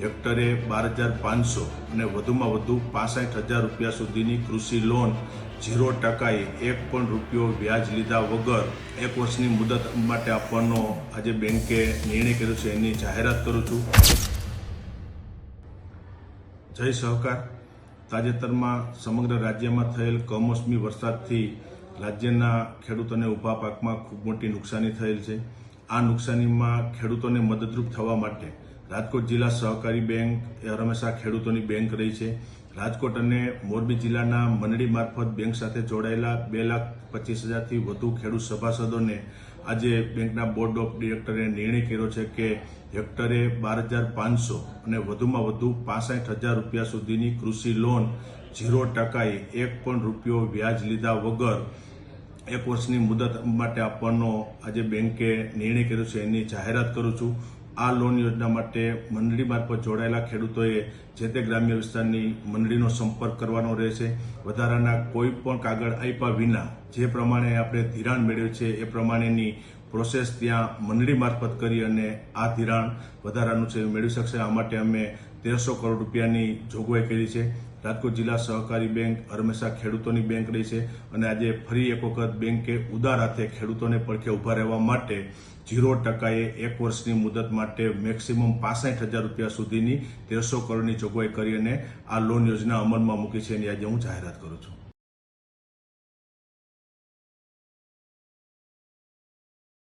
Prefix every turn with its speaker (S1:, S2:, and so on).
S1: હેક્ટરે બાર હજાર પાંચસો અને વધુમાં વધુ પાસઠ હજાર રૂપિયા સુધીની કૃષિ લોન ઝીરો ટકાએ એક પણ રૂપિયો વ્યાજ લીધા વગર એક વર્ષની મુદત માટે આપવાનો આજે બેંકે નિર્ણય કર્યો છે. એની જાહેરાત કરું છું. જય સહકાર. તાજેતરમાં સમગ્ર રાજ્યમાં થયેલ કમોસમી વરસાદથી રાજ્યના ખેડૂતોને ઊભા પાકમાં ખૂબ મોટી નુકસાની થયેલ છે. આ નુકસાનીમાં ખેડૂતોને મદદરૂપ થવા માટે રાજકોટ જિલ્લા સહકારી બેંક એ હંમેશા ખેડૂતોની બેંક રહી છે. રાજકોટ અને મોરબી જિલ્લાના મંડળી મારફત બેંક સાથે જોડાયેલા બે લાખ પચીસ હજારથી વધુ ખેડૂત સભાસદોને આજે બેંકના બોર્ડ ઓફ ડિરેક્ટરે નિર્ણય કર્યો છે કે હેક્ટરે બાર હજાર પાંચસો અને વધુમાં વધુ પાસઠ હજાર રૂપિયા સુધીની કૃષિ લોન ઝીરો ટકાએ એક પણ રૂપિયો વ્યાજ લીધા વગર એક વર્ષની મુદત માટે આપવાનો આજે બેંકે નિર્ણય કર્યો છે. એની જાહેરાત કરું છું. આ લોન યોજના માટે મંડળી મારફત જોડાયેલા ખેડૂતોએ જે તે ગ્રામ્ય વિસ્તારની મંડળીનો સંપર્ક કરવાનો રહેશે. વધારાના કોઈ પણ કાગળ આપ્યા વિના જે પ્રમાણે આપણે ધિરાણ મેળવ્યું છે એ પ્રમાણેની પ્રોસેસ ત્યાં મંડળી મારફત કરી અને આ ધિરાણ વધારાનું છે મેળવી શકશે. આ માટે અમે તેરસો કરોડ રૂપિયાની જોગવાઈ કરી છે. રાજકોટ જિલ્લા સહકારી બેંક હંમેશા ખેડૂતોની બેંક રહી છે અને આજે ફરી એક વખત બેંકે ઉદાર હાથે ખેડૂતોને પડખે ઊભા રહેવા માટે ઝીરો ટકાએ એક વર્ષની મુદત માટે મેક્સિમમ પાસઠ હજાર રૂપિયા સુધીની તેરસો કરોડની જોગવાઈ કરી અને આ લોન યોજના અમલમાં મૂકી છે. એની આજે હું જાહેરાત કરું છું.